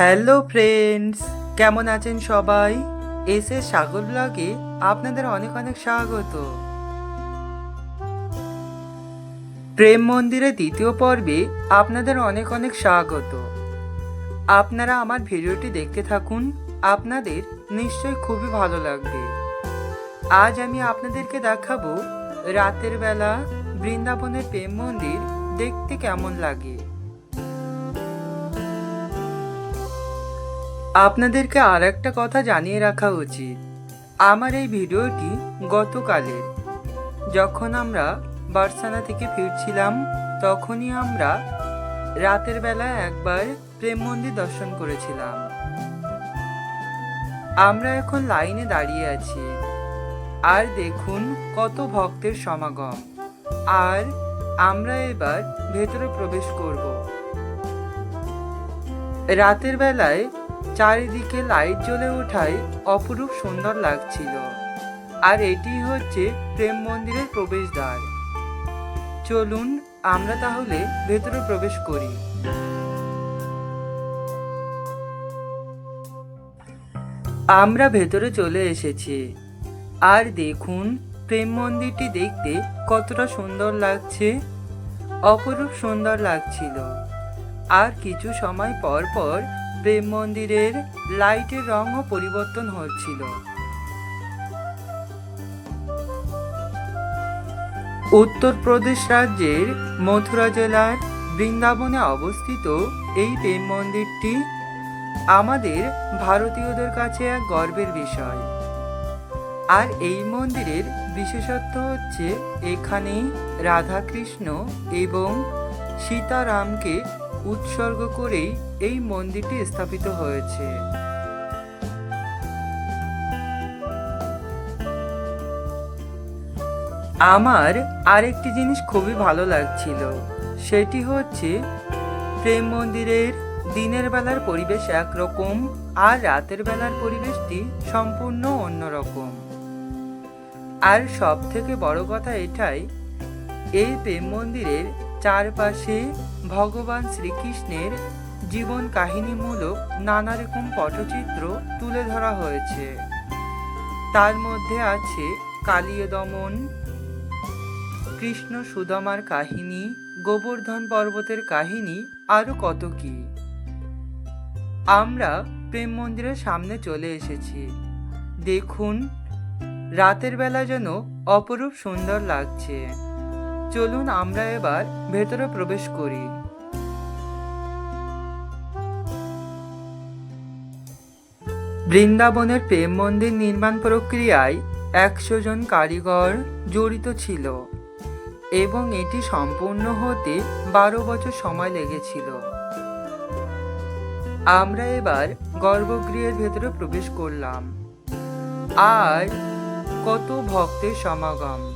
Hello friends, কেমন আছেন সবাই? এসে সাগর ব্লগে আপনাদের অনেক অনেক স্বাগত। প্রেম মন্দিরের দ্বিতীয় পর্বে আপনাদের অনেক অনেক স্বাগত। আপনারা আমার ভিডিওটি দেখতে থাকুন, আপনাদের নিশ্চয়ই খুবই ভালো লাগবে। আজ আমি আপনাদেরকে দেখাবো রাতের বেলা বৃন্দাবনের প্রেম মন্দির দেখতে কেমন লাগে। আপনাদেরকে আর একটা কথা জানিয়ে রাখা উচিত। আমার এই ভিডিওটি গতকালের। যখন আমরা বার্সানা থেকে ফিরছিলাম, তখনই আমরা রাতের বেলা একবার প্রেম মন্দির দর্শন করেছিলাম। আমরা এখন লাইনে দাঁড়িয়ে আছি। আর দেখুন কত ভক্তের সমাগম। আর আমরা এবার ভেতরে প্রবেশ করব। রাতের বেলায় চারিদিকে লাইট জ্বলে ওঠায় অপরূপ সুন্দর লাগছিল। আর এটি হচ্ছে প্রেম মন্দিরের প্রবেশদ্বার। চলুন আমরা তাহলে ভেতরে প্রবেশ করি। আমরা ভেতরে চলে এসেছি। আর দেখুন, প্রেম মন্দিরটি দেখতে কতটা সুন্দর লাগছে। অপরূপ সুন্দর লাগছিল। আর কিছু সময় পর পর প্রেম মন্দিরের লাইটের রঙও পরিবর্তন হচ্ছিল। উত্তরপ্রদেশ রাজ্যের মথুরা জেলার বৃন্দাবনে অবস্থিত এই প্রেম মন্দিরটি আমাদের ভারতীয়দের কাছে এক গর্বের বিষয়। আর এই মন্দিরের বিশেষত্ব হচ্ছে এখানে রাধাকৃষ্ণ এবং সীতারামকে উৎসর্গ করেই এই মন্দিরটি স্থাপিত হয়েছে। আমার আরেকটি জিনিস খুবই ভালো লাগছিল। সেটি হচ্ছে, প্রেম মন্দিরের দিনের বেলার পরিবেশ একরকম আর রাতের বেলার পরিবেশটি সম্পূর্ণ অন্যরকম। আর সব থেকে বড় কথা এটাই এই প্রেম মন্দিরের চারপাশে ভগবান শ্রীকৃষ্ণের জীবন কাহিনীমূলক নানা রকম পটচিত্র তুলে ধরা হয়েছে। তার মধ্যে আছে কালিয় দমন কৃষ্ণ সুদামার কাহিনী, গোবর্ধন পর্বতের কাহিনী, আরও কত কি। আমরা প্রেম মন্দিরের সামনে চলে এসেছি। দেখুন, রাতের বেলা যেন অপরূপ সুন্দর লাগছে। চলুন আমরা এবার ভেতরে প্রবেশ করি। বৃন্দাবনের প্রেম মন্দির নির্মাণ প্রক্রিয়ায় একশো জন কারিগর জড়িত ছিল এবং এটি সম্পূর্ণ হতে বারো বছর সময় লেগেছিল। আমরা এবার গর্ভগৃহের ভেতরে প্রবেশ করলাম। আর কত ভক্তের সমাগম।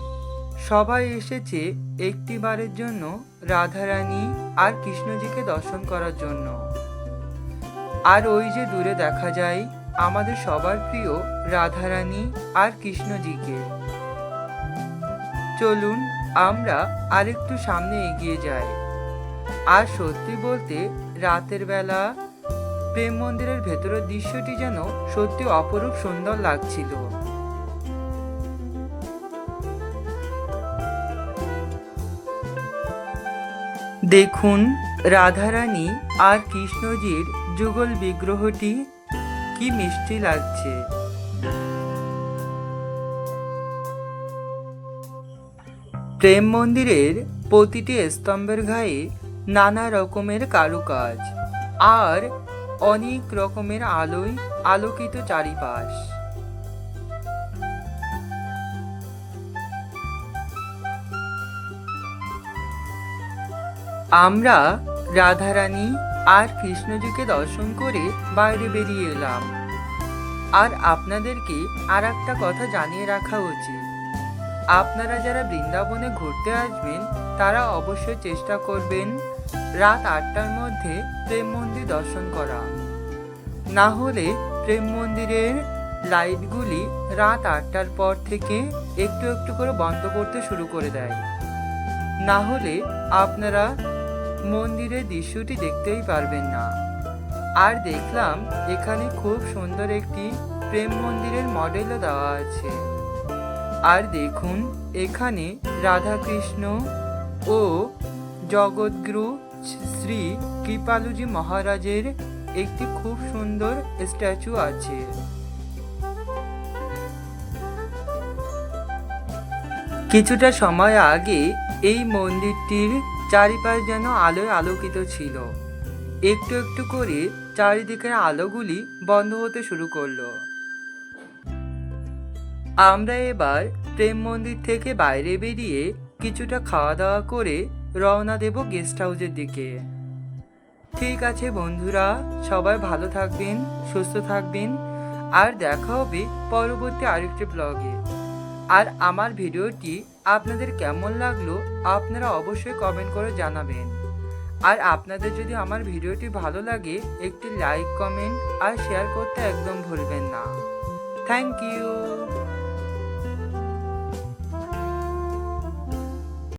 সবাই এসেছে একটিবারের জন্য রাধারানী আর কৃষ্ণজিকে দর্শন করার জন্য। আর ওই যে দূরে দেখা যায় আমাদের সবার প্রিয় রাধারানী আর কৃষ্ণজিকে। চলুন আমরা আরেকটু সামনে এগিয়ে যাই। আর সত্যি বলতে রাতের বেলা প্রেম মন্দিরের ভেতরের দৃশ্যটি যেন সত্যি অপরূপ সুন্দর লাগছিল। দেখুন, রাধারানী আর কৃষ্ণজির যুগল বিগ্রহটি কি মিষ্টি লাগছে। প্রেম মন্দিরের প্রতিটি স্তম্ভের গায়ে নানা রকমের কারুকাজ আর অনেক রকমের আলোয় আলোকিত চারিপাশ। আমরা রাধারানী আর কৃষ্ণজিকে দর্শন করে বাইরে বেরিয়ে এলাম। আর আপনাদেরকে আর একটা কথা জানিয়ে রাখা উচিত। আপনারা যারা বৃন্দাবনে ঘুরতে আসবেন, তারা অবশ্যই চেষ্টা করবেন রাত আটটার মধ্যে প্রেম মন্দির দর্শন করা। না হলে প্রেম মন্দিরের লাইটগুলি রাত আটটার পর থেকে একটু একটু করে বন্ধ করতে শুরু করে দেয়। না হলে আপনারা মন্দিরের দৃশ্যটি দেখতেই পারবেন না। আর দেখলাম এখানে খুব সুন্দর একটি প্রেম মন্দিরের মডেলও দেওয়া আছে। আর দেখুন, এখানে রাধাকৃষ্ণ ও জগৎগুরু শ্রী কৃপালুজি মহারাজের একটি খুব সুন্দর স্ট্যাচু আছে। কিছুটা সময় আগে এই মন্দিরটির চারিপাশ যেন আলোয় আলোকিত ছিল। একটু একটু করে চারিদিকের আলোগুলি বন্ধ হতে শুরু করল। আমরা এবার প্রেম মন্দির থেকে বাইরে বেরিয়ে কিছুটা খাওয়া দাওয়া করে রওনা দেব গেস্ট হাউসের দিকে। ঠিক আছে বন্ধুরা, সবাই ভালো থাকবেন, সুস্থ থাকবেন। আর দেখা হবে পরবর্তী আরেকটি ব্লগে আর আমার ভিডিওটি আপনাদের কেমন লাগল, আপনারা অবশ্যই কমেন্ট করে জানাবেন। আর আপনাদের যদি আমার ভিডিওটি ভালো লাগে, একটি লাইক কমেন্ট আর শেয়ার করতে একদম ভুলবেন না। Thank you